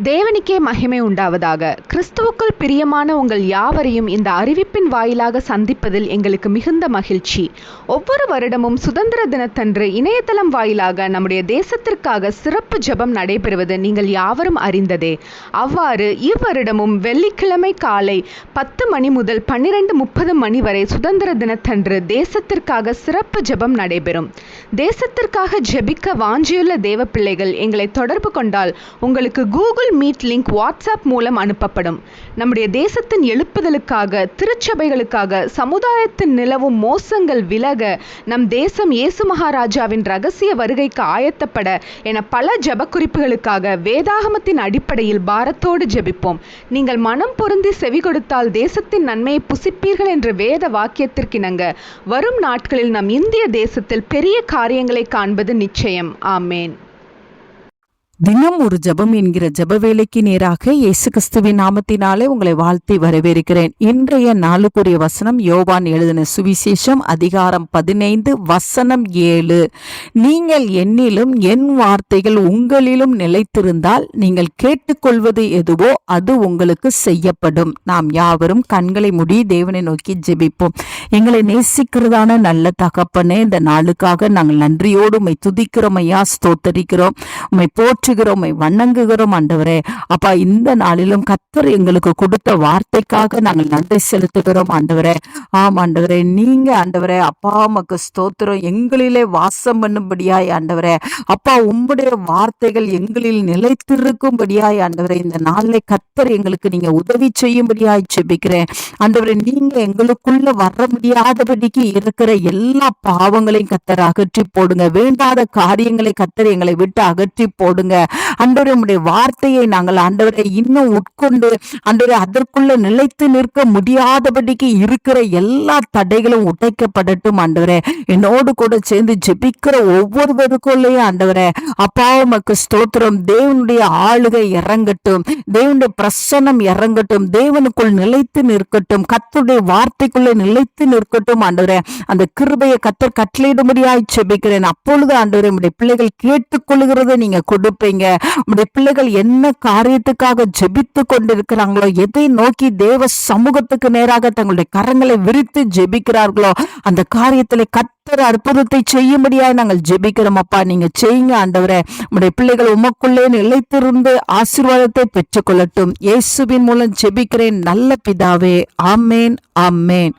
தேவனுக்கே மகிமை உண்டாவதாக. கிறிஸ்துவுக்குள் பிரியமான உங்கள் யாவரையும் இந்த அறிவிப்பின் வாயிலாக சந்திப்பதில் எங்களுக்கு மிகுந்த மகிழ்ச்சி. ஒவ்வொரு வருடமும் சுதந்திர தினத்தன்று இணையதளம் வாயிலாக நம்முடைய தேசத்திற்காக சிறப்பு ஜெபம் நடைபெறுவது நீங்கள் யாவரும் அறிந்ததே. அவ்வாறு இவ்வருடமும் வெள்ளிக்கிழமை காலை பத்து மணி முதல் பன்னிரண்டு முப்பது மணி வரை சுதந்திர தினத்தன்று தேசத்திற்காக சிறப்பு ஜெபம் நடைபெறும். தேசத்திற்காக ஜெபிக்க வாஞ்சியுள்ள தேவ பிள்ளைகள் எங்களை தொடர்பு கொண்டால் உங்களுக்கு Google Google Meet link WhatsApp மூலம் அனுப்பப்படும். நம்முடைய தேசத்தின் எழுப்புதலுக்காக திருச்சபைகளுக்காக சமுதாயத்தின் நிலவும் மோசங்கள் விலக நம் தேசம் இயேசு மகாராஜாவின் ரகசிய வருகைக்கு ஆயத்தப்பட என பல ஜபக்குறிப்புகளுக்காக வேதாகமத்தின் அடிப்படையில் பாரத்தோடு ஜெபிப்போம். நீங்கள் மனம் பொருந்தி செவி கொடுத்தால் தேசத்தின் நன்மையை புசிப்பீர்கள் என்ற வேத வாக்கியத்திற்கிணங்க. வரும் நாட்களில் நம் இந்திய தேசத்தில் பெரிய காரியங்களை காண்பது நிச்சயம். ஆமேன். தினம் ஒரு ஜெபம் என்கிற ஜப வேலைக்கு நேராக இயேசு கிறிஸ்துவின் நாமத்தினாலே உங்களை வாழ்த்தி வரவேற்கிறேன். இன்றைய நாளுக்குரிய வசனம் யோவான் எழுதின சுவிசேஷம் அதிகாரம் பதினைந்து வசனம் ஏழு. நீங்கள் என்னிலும் என் வார்த்தைகள் உங்களிலும் நிலைத்திருந்தால் நீங்கள் கேட்டுக்கொள்வது எதுவோ அது உங்களுக்கு செய்யப்படும். நாம் யாவரும் கண்களை மூடி தேவனை நோக்கி ஜெபிப்போம். எங்களை நேசிக்கிறதான நல்ல தகப்பனே இந்த நாளுக்காக நாங்கள் நன்றியோடு உம்மை துதிக்கிறோம் ஐயா ஸ்தோத்தரிக்கிறோம். உம்மை போற்றுகிறோம் வணங்குகிறோம் ஆண்டவரே. அப்பா இந்த நாளிலும் கத்தர் எங்களுக்கு கொடுத்த வார்த்தைக்காக நாங்கள் நன்றி செலுத்துகிறோம் ஆண்டவரே. ஆம் ஆண்டவரே நீங்க ஆண்டவரே அப்பா மக்கு ஸ்தோத்திரம். எங்களிலே வாசம் பண்ணும்படியாய் ஆண்டவரே. அப்பா உம்முடைய வார்த்தைகள் எங்களில் நிலைத்திருக்கும்படியாய் ஆண்டவரே. இந்த நாளிலே கத்தர் எங்களுக்கு நீங்க உதவி செய்யும்படியாய் செபிக்கிறேன் ஆண்டவரே நீங்க எங்களுக்குள்ள வர முடியாதபடிக்கு இருக்கிற எல்லா பாவங்களையும் கத்தர் அகற்றி போடுங்க. வேண்டாத காரியங்களை கத்தர் எங்களை விட்டு அகற்றி போடுங்க. ஆண்டவரே உடைய வார்த்தையை நாங்கள் ஆண்டவரை இன்னும் உட்கொண்டு ஆண்டவரே அதற்குள்ள நிலைத்து நிற்க முடியாதபடிக்கு இருக்கிற எல்லா தடைகளும் உடைக்கப்படட்டும் ஆண்டவரே. என்னோடு கூட சேர்ந்து ஜெபிக்கிற ஒவ்வொருவருக்குள்ளேயும் ஆண்டவரே அப்பா உமக்கு ஸ்தோத்திரம். தேவனுடைய ஆளுகை இறங்கட்டும். தேவனுடைய பிரசன்னம் இறங்கட்டும். தேவனுக்குள் நிலைத்து நிற்கட்டும். கத்துடைய வார்த்தைக்குள்ளே நிலைத்து நிற்கட்டும் ஆண்டவரே. அந்த கிருபையை கத்தர் கட்டளையிடும்படியாய் செபிக்கிறேன் அப்பொழுது ஆண்டவரே உடைய பிள்ளைகள் கேட்டுக்கொள்கிறத நீங்க கொடுப்பீங்க. நம்முடைய பிள்ளைகள் என்ன காரியத்துக்காக ஜெபித்து கொண்டிருக்கிறாங்களோ எதை நோக்கி தேவ சமூகத்துக்கு நேராக தங்களுடைய கரங்களை விரித்து ஜெபிக்கிறார்களோ அந்த காரியத்தில் கத்தர் அற்புதத்தை செய்யும்படியா நாங்கள் ஜெபிக்கிறோம். அப்பா நீங்க செய்யுங்க ஆண்டவரே. நம்முடைய பிள்ளைகள் உமக்குள்ளே நிலைத்திருந்து ஆசீர்வாதத்தை பெற்றுக்கொள்ளட்டும். இயேசுவின் மூலம் ஜெபிக்கிறேன். நல்ல பிதாவே. ஆமேன் ஆமேன்.